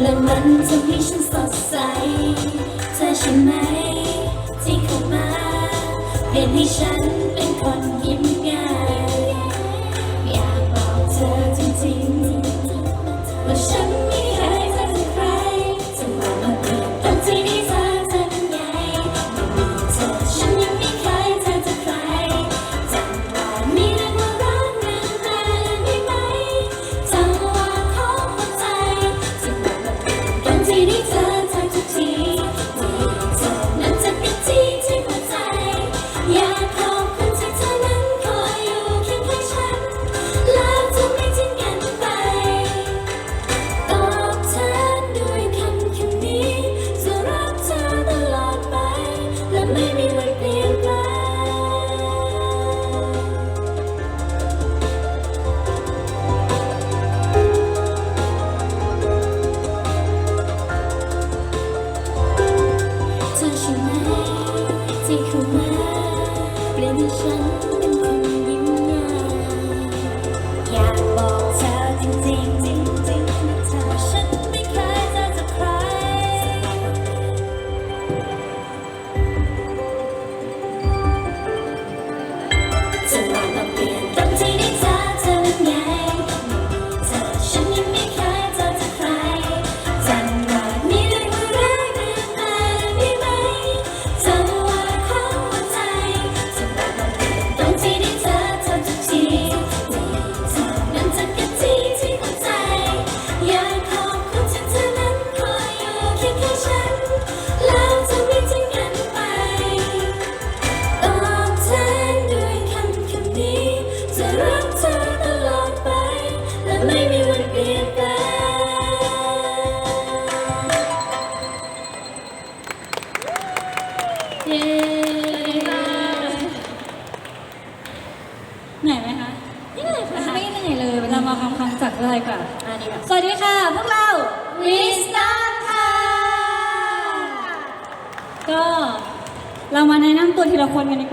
และมันทำให้ฉันสดใสใช่ไหม ที่เข้ามาเปลี่ยนให้ฉัน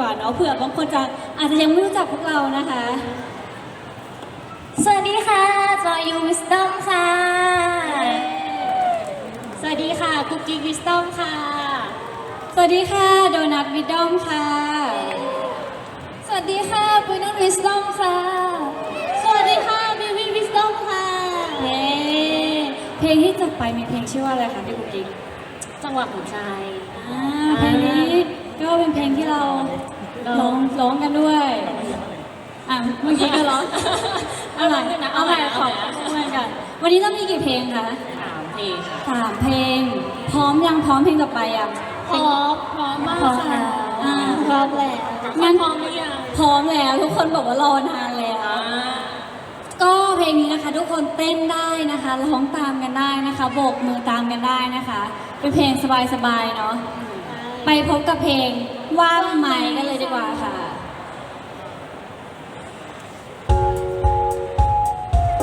ว่าเนาะเผื่อบางคนจะอาจจะยังไม่รู้จักพวกเรานะคะ สวัสดีค่ะจอยยูวิสตอมค่ะ สวัสดีค่ะกุ๊กกิ๊กวิสตอมค่ะ สวัสดีค่ะโดนัทวิดดอมค่ะ สวัสดีค่ะปุยนัทวิสตอมค่ะ สวัสดีค่ะบิวบิวิสตอมค่ะเย้เพลงที่จบไปมีเพลงชื่อว่าอะไรคะพี่กุ๊กกิ๊กจังหวะหัวใจ อ่าเพลงนี้ก็เป็นเพลงที่เรา ร้องร้องกันด้วยอะเมื่อกี้ก็ร้องเอาใหม่เอาใหม่ขอเอาใหม่กันวันนี้เรามีกี่เพลงคะสามเพลงค่ะสามเพลง พร้อมยังพร้อมเพลงต่อไปยังพร้อมพร้อมมากพร้อมค่ะอ่าพร้อมแล้วงั้นพร้อมหรือยังพร้อมแล้วทุกคนบอกว่ารอนานแล้วอ่าก็เพลงนี้นะคะ ทุกคนเต้นได้นะคะร้องตามกันได้นะคะโบกมือตามกันได้นะคะ เป็นเพลงสบายๆเนาะไปพบกับเพลง ว่างไหมกันเลยดีกว่าค่ะ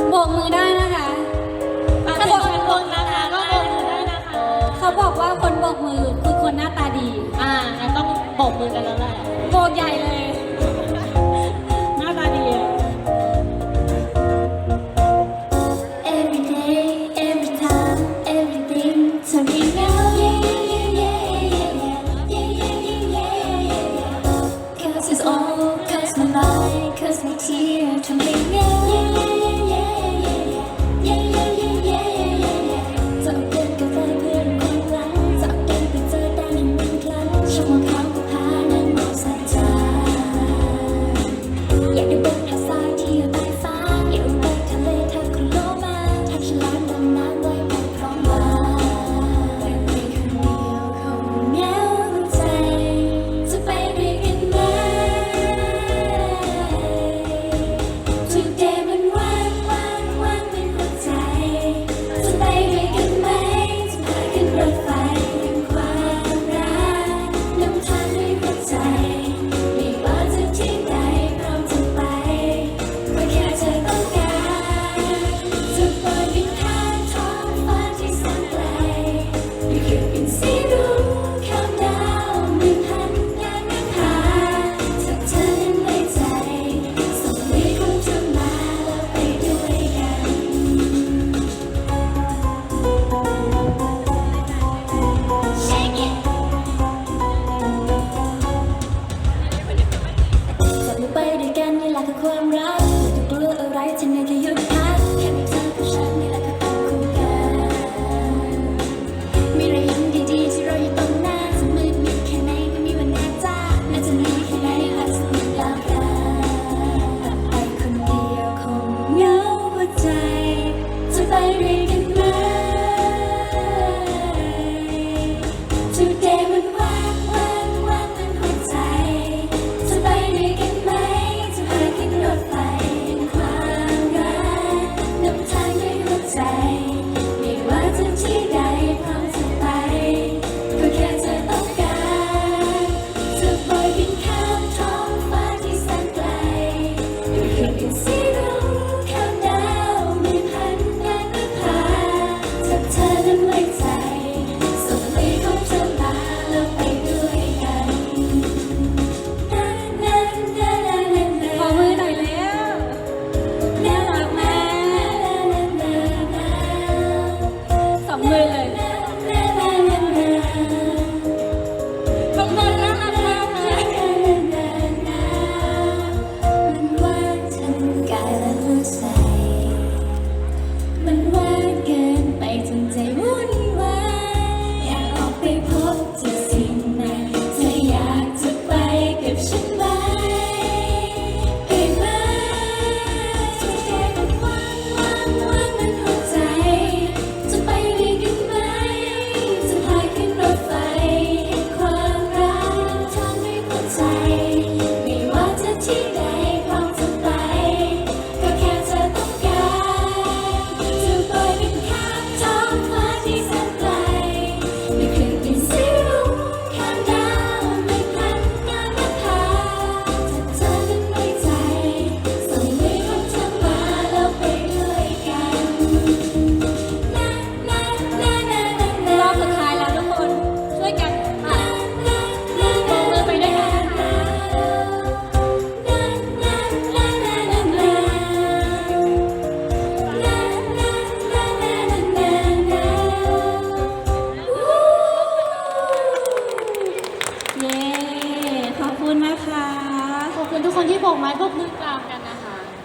โบกมือได้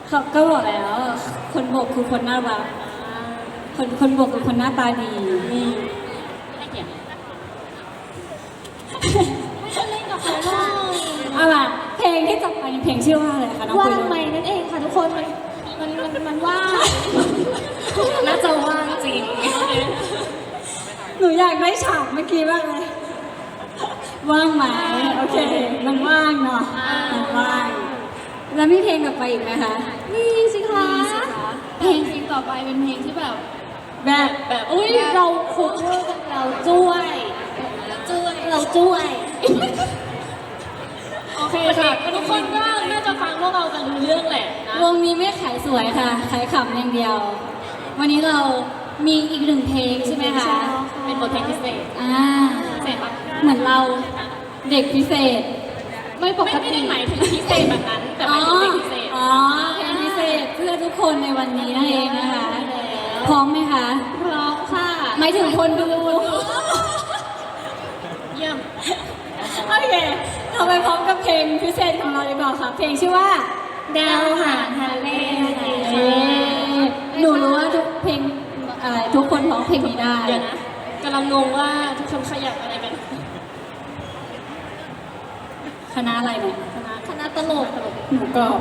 เขาก็บอกแล้ว คนโบกคือคนน่ารัก คนคนโบกคือคนหน้าตาดีไม่เกี่ยวไม่ต้องเล่นกับเขาเลยเอาล่ะเพลงที่จบไปเป็นเพลงชื่อว่าอะไรคะน้องว่าปุ้งยไหมนั่นเองค่ะทุกคนมันมันมันมันว่างน่าจะว่างจริงหนูอยากได้ฉากเมื่อกี้มากเลยว่างไหมโอเค มันว่างเนาะมันว่าง แล้วมีเพลงต่อไปอีกไหมคะนี่สิคะมีสิคะเพลงเพลงต่อไปเป็นเพลงที่แบบแบบแบบอุ้ยเราคุกเราจ้วยจ้วยเราจ้วยโอเคค่ะทุกคนก็น่าจะฟังพวกเรากันรู้เรื่องแหละนะวงนี้ไม่ขายสวยค่ะขายขำอย่างเดียว วันนี้เรามีอีกหนึ่งเพลงใช่ไหมคะเป็นบทเพลงพิเศษอ่าพิเศษปะเหมือนเราเด็กพิเศษ ไม่ปกติไม่ได้หมายถึงพิเศษแบบนั้นแต่หมาย ทุกคนในวันนี้นั่นเองนะคะพร้อมไหมคะพร้อมค่ะหมายถึงคนดู เยี่ยมโอเคเราไปพร้อมกับเพลงพิเศษของเราดีกว่าค่ะ เพลงชื่อว่าดาวหางทะเลเอ๊ะหนูรู้ว่าทุกเพลงอะไรทุกคนร้องเพลงนี้ได้เดี๋ยวนะกำลังงงว่าทุกคนขยับอะไรกันคณะอะไรเนี่ยคณะคณะตลกหนูกรอบ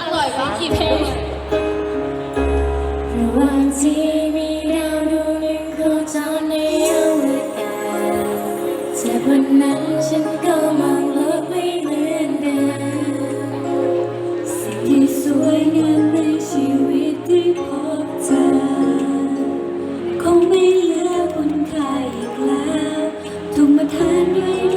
อร่อยไหมกี่เพลงระหว่างที่มีดาวดวงหนึ่งโคจรในอวกาศจากวันนั้นฉันก็มองโลกไม่เหมือนเดิมสิ่งที่สวยงามในชีวิตที่พบเจอคงไม่เหลือคุณค่าอีกแล้วถูกมาทานด้วย